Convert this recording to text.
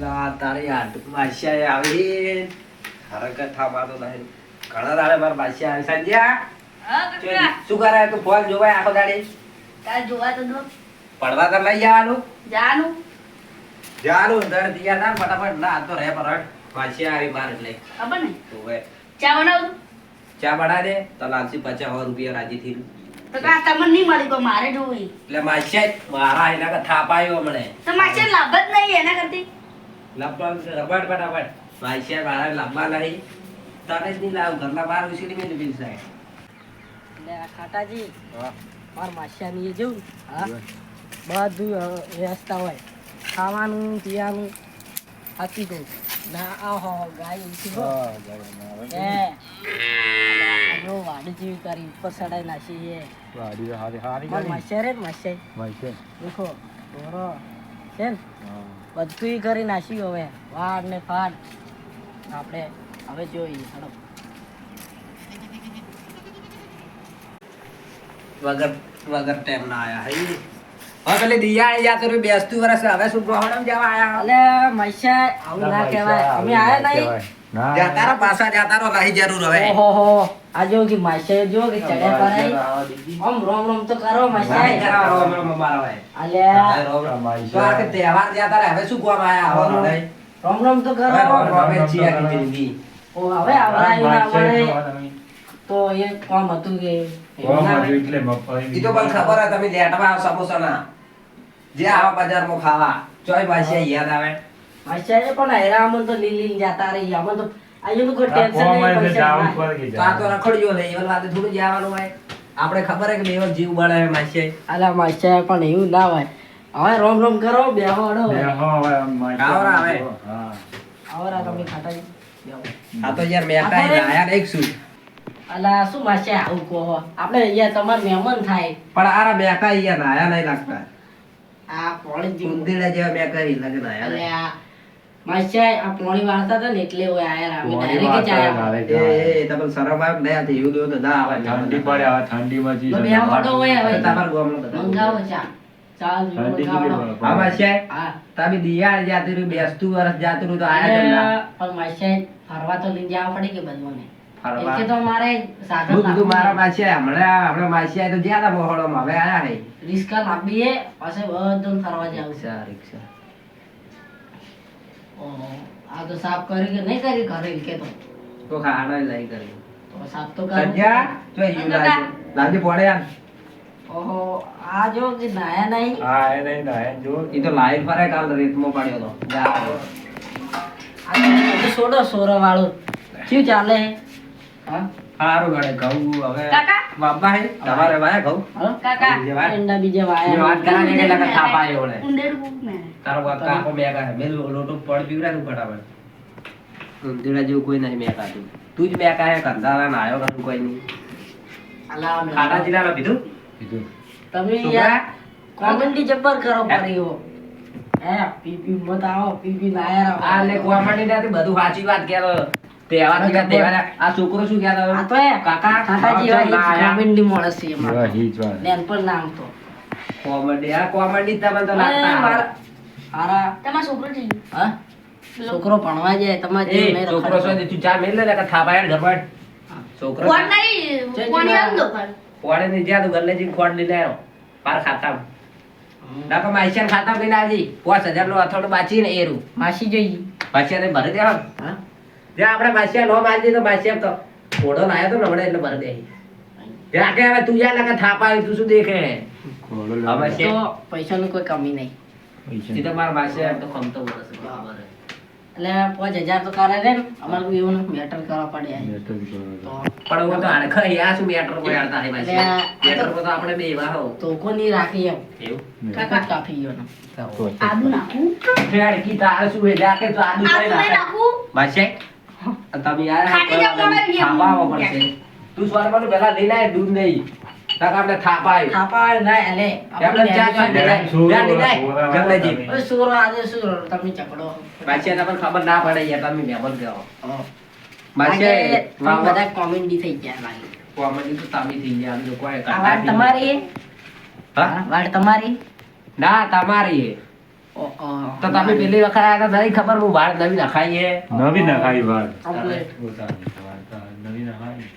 તારી હાટ બાદશાહ આવી ખરેખર થામાતો નહીં ઘણા દાડે મારા બાદશાહ આવી સંજ્યા. શું કરે તું ફોન જોવાય આખો દાડી તારે જોવા તો દો. પડવા તો લઈ જવાનું જાનું. જવાનું અંદર તૈયાર થાય ફટાફટ ના તો રે પરટ બાદશાહ આવી બાર એટલે ખબર ને? તો હવે ચા બનાવું? ચા બના દે તો લાલસી પચાસ રૂપિયા રાજી થઈ તો કાકા તમને નહીં મળી તો મારે જોવી. એટલે બાદશાહ મારા એના કથા અપાયો મને તો લાભ જ નહીં. લપડ રબડ ફટાફટ. બાદશાહ મારા લાંબા નહીં તને જ નહીં લાવ. ઘરના બહાર ઉછીડી મેં બિલ સાહેબ એટલે ખાટાજી. મારા માસિયાની એ જેવું હા? બધું વ્યવસ્થા હોય. ખાવાનું પીવાનું સાચી કહું ના આ ગાય ઉઠી હો વાડી જેવી કરી ઉપર ચડાઈ નાખી એ મારા માસિયા રે ને માસિયા દેખો છે ને? બધું કરી નાખ્યું હવે. વાડ ને ફાડ. આપણે હવે જોઈએ હેડો વગર વગર ટાઈમ ના આયા હઈ પેલી દિયાળી યા તો બેસતું વરસ હવે શું ગ્રહણમ જવા આયા અલે મૈસા આવું ના કહેવાય. અમે આયા નહીં? પાછા જાતા રહો જરૂર હવે. ઓહો આ જો કે મૈસા જો કે ચડ્યા પર આમ રોમ રોમ તો કરો મૈસા. ભાઈ. અલે. રોમ- તો આ તહેવાર જતા હવે શું કોમ આયા આવવાનું નહીં? રોમ રોમ તો કરો. હવે રોમ રોમે જ જિંદગી. ઓ હવે આવરાયું ના મળે તો એ કોમ હતું કે તો પણ ખબર હે તમે લેટમાં સમોસાના. જે આવા બજારમાં ખાવા. ચોય પાછી યાદ આવે. મૈસા એ પણ હેરામણ તો લીલી જતા રહી અમને તો અહીંયા તો ટેન્શન નહીં પૈસા તો આ તો રખડ્યો નહીં એવા વાતે થોડું જવાનું હોય. આપણે ખબર હે કે બે જીવ બળે માસી અલા પણ એવું ના હોય. હવે રોમ રોમ કરો બેહો આવરા આવે. આવરા તમે ખાટાઈ આ તો યાર મેં કાંઈ લાયા નહીં શું? અલા શું માસે આવું કહો આપણે અહીંયા તમાર મહેમાન થાય. પણ આરા બેકા અહીંયા નાયા નહીં લાગતા. આ પોણી જેવું. ઉંદીડા જેવા બેકા કરી લાગે નાયા અલે આ માસે આ પોણી વાળતા હતા ને એટલે ઓય આયા રામે. ડાયરેક્ટ જ આયા. એ તમને શરમ આવે નહીં? એવું દેવું તો ના આવે. ઠંડી પડે આવે ઠંડી માં જી બે બેહો હોય હવે. તમાર બધા. મંગાવો ચા. ચાલ ઠંડી મંગાવડો કેટલી પડે? હા માસી હા. તમે દિયાળ જાતું રહ્યું બેસતું વર્ષ જાતું રહ્યું તો આયા જ ના. પણ માસે ફરવા તો લઈ જવા પડે કે બધુંને? ફરવા. તો મારે સાધન બધું બધું મારા લાવવું હમણાં આપણે માસી તો જ્યાં હતા મોહળોમાં હવે આયા નહીં. રિસ્કા લાવીએ પાછે બધું ફરવા જાવ છે. રિક્ષા રિક્ષા. આ તો સાફ કરી કે નહીં કરી ઘરે કે તો તો ખાવાનો લઈ કરી તો સાફ તો કરવું સંજ્યા જો ઈ લાવજો લાવજો પડે યાર ઓહો આ જો કે નાયા નહીં. હા એ નહીં ના જો. ઈ તો લાઈવ પર કાલ રેતમાં પડ્યો તો. જા. આ સોરો વાળું શું ચાલે? હા? સારું ગણે ઘઉં હવે કાકા? હે? તમારે વાયા ઘઉં? કાકા. એંડા બીજા વાયા વાત કરા કે એટલે કે થાપા આવ્યો ને તારો બાપ કાકો મેં કહે મેં લોટો પડ પીવડાય તું ફટાફટ. ઊંધીડા જેવું કોઈ નહીં મેં તું જ કંધારા ના કોઈ પીધું તમે? યાર કોમેડી જબ્બર કરો પડી હે પીપી મત આવો પીપી નાયા રહો. આ લે કોમેડી નથી બધું સાચી વાત કે તહેવાર બીજા તહેવાર. આ છોકરો શું કહેતો આ તો એ કાકા કાકાજી આવજો ના વાળી આયા. કોમેડી માણસ છે એમાં હીજ વાત નામ તો. કોમેડી આ કોમેડી તમને તો લાગતા હારા. તમારો છોકરો થઈ હા? છોકરો ભણવા જાય તમારે છોકરો રખડતો. તું ચા મેલ લે કે ઘર પર છોકરો કોણ નહીં, કોણ આમ દો ખાલી. કોડે જ્યાં તું ગલ્લે જઈને ખોડ લઈ લેરો પાર ખાતા ના પણ માઈશન ખાતા આવજી પાંચ હજાર નો અથોડો બાચી ને એરું માસી જોઈએ પાછા ને ભરી દેવાનું. હા? જ્યાં આપણે માસિયા નો મારજી તો માસિયા તો. ઘોડો લાયો તો ને હમણાં એટલે ભરી દે ત્યાં કે હવે તું યાર લગા થાપા આવી તું શું દેખે? ઘોડો હવે. તો પૈસાની કોઈ કમી નહીં. પૈસા સીધા મારા માસિયા તો ખમતો વરસ બરાબર. એટલે પાંચ હજાર તો કરે ને. અમારે કોઈ એવું મેટર કરવા પડે પણ હું તો આને ખાઈ શું મેટર કોઈ આડતા નહીં મેટર તો આપણે બે એવા હો. તો કોની રાખી એમ. એવું? કાકા કાફી ગયો ને. આદુ નાખું. ફેડકી તાર શું હે જાકે તો આદુ નાખું. નાખું. તમે યાર થાપાવો પડશે તું સ્વર્ગમાં પેલા લઈ આય દૂધ નહીં. તાકે આપણે ના આપણે ચા ચા. સોરા આજે સુરો તમે ચકડો. પણ ખબર ના પડે યાર તમે મહેમાન ગયો તમે બધા કોમેડી થઈ ગયા લાગે કોમેડી તો તામી થઈ ગયા આમ તો કોઈ તમારી હા? તમારી? ના તમારી તો તમે પેલી વખત આવ્યા હતા નહીં ખબર હું વાળ નવી નખાઈએ નવી નખાઈ વાત, નવી નખાઈ.